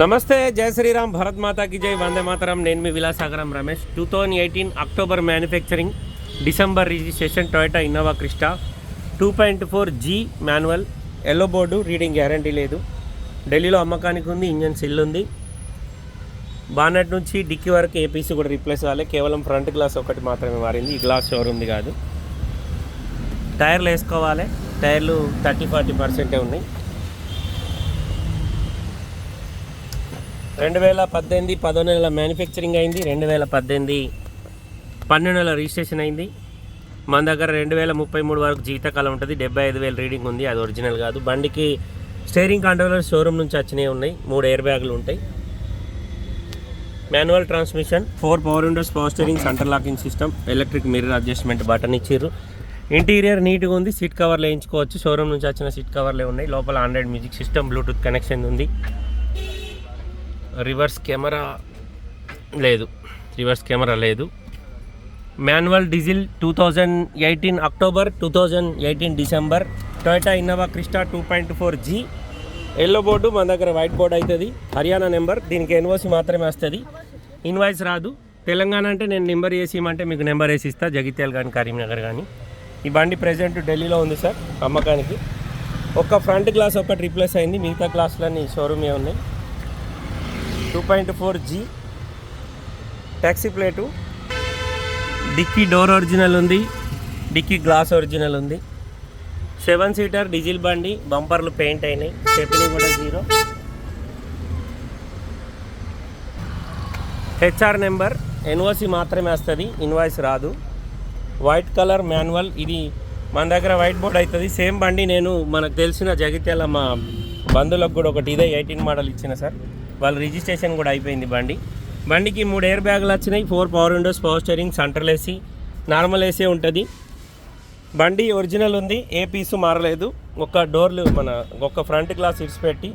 నమస్తే జయ శ్రీరామ్ భరత్ మాతాకి జై వందే మాతరం. నేను మీ Vilasagaram Ramesh. Two thousand eighteen October manufacturing December registration Toyota Innova Crysta. Two point four G manual yellow board reading guarantee లేదు. ఢిల్లీలో అమ్మకానికి ఉంది ఇంజన్ సిల్ ఉంది. బానెట్ నుంచి డిక్కీ వరకు ఏపీసీ కూడా రీప్లేస్ కావాలి కేవలం ఫ్రంట్ గ్లాస్ ఒకటి మాత్రమే మారింది ఈ గ్లాస్ షోరూమ్ది కాదు. టైర్లు వేసుకోవాలి. టైర్లు థర్టీ ఫార్టీ పర్సెంటే ఉన్నాయి. రెండు వేల పద్దెనిమిది పదో నెలల మ్యానుఫ్యాక్చరింగ్ అయింది రెండు వేల పద్దెనిమిది పన్నెండు నెలల రిజిస్ట్రేషన్ అయింది. మన దగ్గర రెండు వేల ముప్పై మూడు వరకు జీవితకాలం ఉంటుంది డెబ్బై ఐదు వేలు రీడింగ్ ఉంది అది ఒరిజినల్ కాదు. బండికి స్టీరింగ్ కంట్రోలర్ షోరూమ్ నుంచి వచ్చినవి ఉన్నాయి మూడు ఎయిర్ బ్యాగులు ఉంటాయి. Manual transmission four power windows power steering centre locking system electric mirror adjustment button ఇచ్చిర్రు. ఇంటీరియర్ నీట్గా ఉంది సీట్ కవర్లు వేయించుకోవచ్చు. షోరూమ్ నుంచి వచ్చిన సీట్ కవర్లే ఉన్నాయి. లోపల Android music system Bluetooth connection ఉంది. రివర్స్ కెమెరా లేదు రివర్స్ కెమెరా లేదు. Manual diesel two thousand eighteen October two thousand eighteen December. Toyota Innova Crysta two point four G. Yellow board మన దగ్గర వైట్ బోర్డు అవుతుంది Haryana number దీనికి NOC మాత్రమే వస్తుంది. Invoice రాదు. తెలంగాణ అంటే నేను నెంబర్ వేసి ఇవ్వమంటే మీకు నెంబర్ వేసి ఇస్తా. జగిత్యాల కానీ కరీంనగర్ కానీ ఈ బండి ప్రజెంట్ ఢిల్లీలో ఉంది సార్ అమ్మకానికి. ఒక్క ఫ్రంట్ గ్లాస్ ఒకటి రీప్లేస్ అయింది. మిగతా గ్లాసులన్నీ షోరూమే ఉన్నాయి. Two point four G taxi plate. Dicky door original ఉంది డిక్కీ గ్లాస్ ఒరిజినల్ ఉంది. సెవెన్ సీటర్ డీజిల్ బండి బంపర్లు పెయింట్ అయినాయి స్టెప్ని కూడా జీరో. హెచ్ఆర్ నెంబర్ ఎన్ఓసి మాత్రమే వస్తుంది ఇన్వాయిస్ రాదు. వైట్ కలర్ మాన్యువల్ ఇది మన దగ్గర వైట్ బోర్డ్ అవుతుంది సేమ్ బండి నేను మనకు తెలిసిన జగిత్యాల మా బంధువులకు కూడా ఒకటి ఇదే ఎయిటీన్ మోడల్ ఇచ్చిన సార్. వాళ్ళ రిజిస్ట్రేషన్ కూడా అయిపోయింది బండి. బండికి మూడు ఎయిర్ బ్యాగులు వచ్చినాయి four power windows power steering central AC normal AC ఉంటుంది. బండి ఒరిజినల్ ఉంది ఏ పీసు మారలేదు. ఒక్క డోర్లు మన ఒక్క ఫ్రంట్ గ్లాస్ ఇడిచిపెట్టి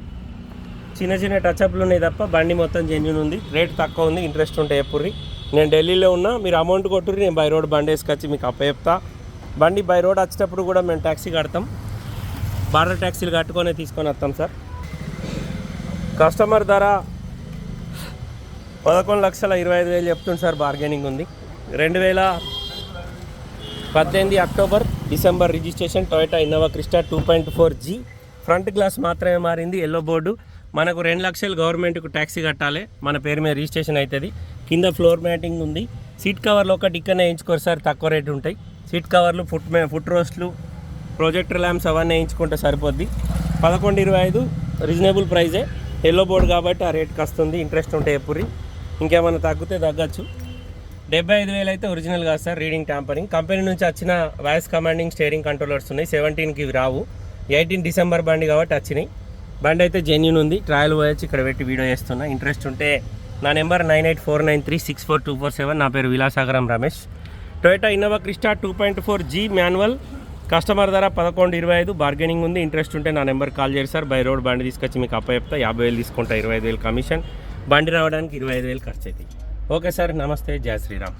చిన్న చిన్న టచ్అప్లు ఉన్నాయి తప్ప బండి మొత్తం జెన్యున్ ఉంది. రేట్ తక్కువ ఉంది ఇంట్రెస్ట్ ఉంటే ఎప్పుడు నేను ఢిల్లీలో ఉన్నా మీరు అమౌంట్ కొట్టుర్రి నేను బై రోడ్ బండి వేసుకొచ్చి మీకు అప్ప చెప్తా. బండి బై రోడ్ వచ్చేటప్పుడు కూడా మేము ట్యాక్సీ కడతాం. బార్డర్ ట్యాక్సీలు కట్టుకొని తీసుకొని వస్తాం సార్. కస్టమర్ ధర పదకొండు లక్షల ఇరవై ఐదు వేలు చెప్తుంది సార్ బార్గెనింగ్ ఉంది. రెండు వేల పద్దెనిమిది October December registration Toyota Innova Crysta two point four G. Front glass మాత్రమే మారింది ఎల్లో బోర్డు మనకు రెండు లక్షలు గవర్నమెంట్కు ట్యాక్సీ కట్టాలి మన పేరు మీద రిజిస్ట్రేషన్ అవుతుంది కింద ఫ్లోర్ మ్యాటింగ్ ఉంది. సీట్ కవర్లు ఒకటి ఇక్కడనే వేయించుకోరు సార్ తక్కువ రేటు ఉంటాయి. సీట్ కవర్లు ఫుట్ మే ఫుట్ రోస్ట్లు ప్రొజెక్టర్ ల్యాంప్స్ అవన్నీ వేయించుకుంటే సరిపోద్ది. పదకొండు ఇరవై ఐదు రీజనబుల్ ప్రైజే ఎల్లో బోర్డు కాబట్టి ఆ రేట్కి వస్తుంది ఇంట్రెస్ట్ ఉంటే ఎప్పుడు ఇంకేమైనా తగ్గితే తగ్గచ్చు. డెబ్బై ఐదు వేలు అయితే ఒరిజినల్ కాదు సార్ రీడింగ్ ట్యాంపరింగ్ కంపెనీ నుంచి వచ్చిన వాయిస్ కమాండింగ్ స్టేరింగ్ కంట్రోలర్స్ ఉన్నాయి. సెవెంటీన్కి ఇవి రావు. ఎయిటీన్ డిసెంబర్ బండి కాబట్టి వచ్చినాయి. బండి అయితే జెన్యున్ ఉంది. ట్రయల్ పోయొచ్చి ఇక్కడ పెట్టి వీడియో చేస్తున్నా. ఇంట్రెస్ట్ ఉంటే నా number nine eight four nine three six four two four seven. నా పేరు Vilasagaram Ramesh. Toyota Innova Crysta two point four G manual customer ధర పదకొండు ఇరవై ఐదు. బార్గెనింగ్ ఉంది. ఇంట్రెస్ట్ ఉంటే నా నెంబర్ కాల్ చేసి సార్. బై రోడ్ బండి తీసుకొచ్చి మీకు అప్ప చెప్తా యాభై వేలు తీసుకుంటా ఇరవై ఐదు వేలు కమిషన్. బండి రావడానికి ఇరవై ఐదు వేలు ఖర్చు అవుతాయి ఓకే సార్. నమస్తే. జయ శ్రీరామ్.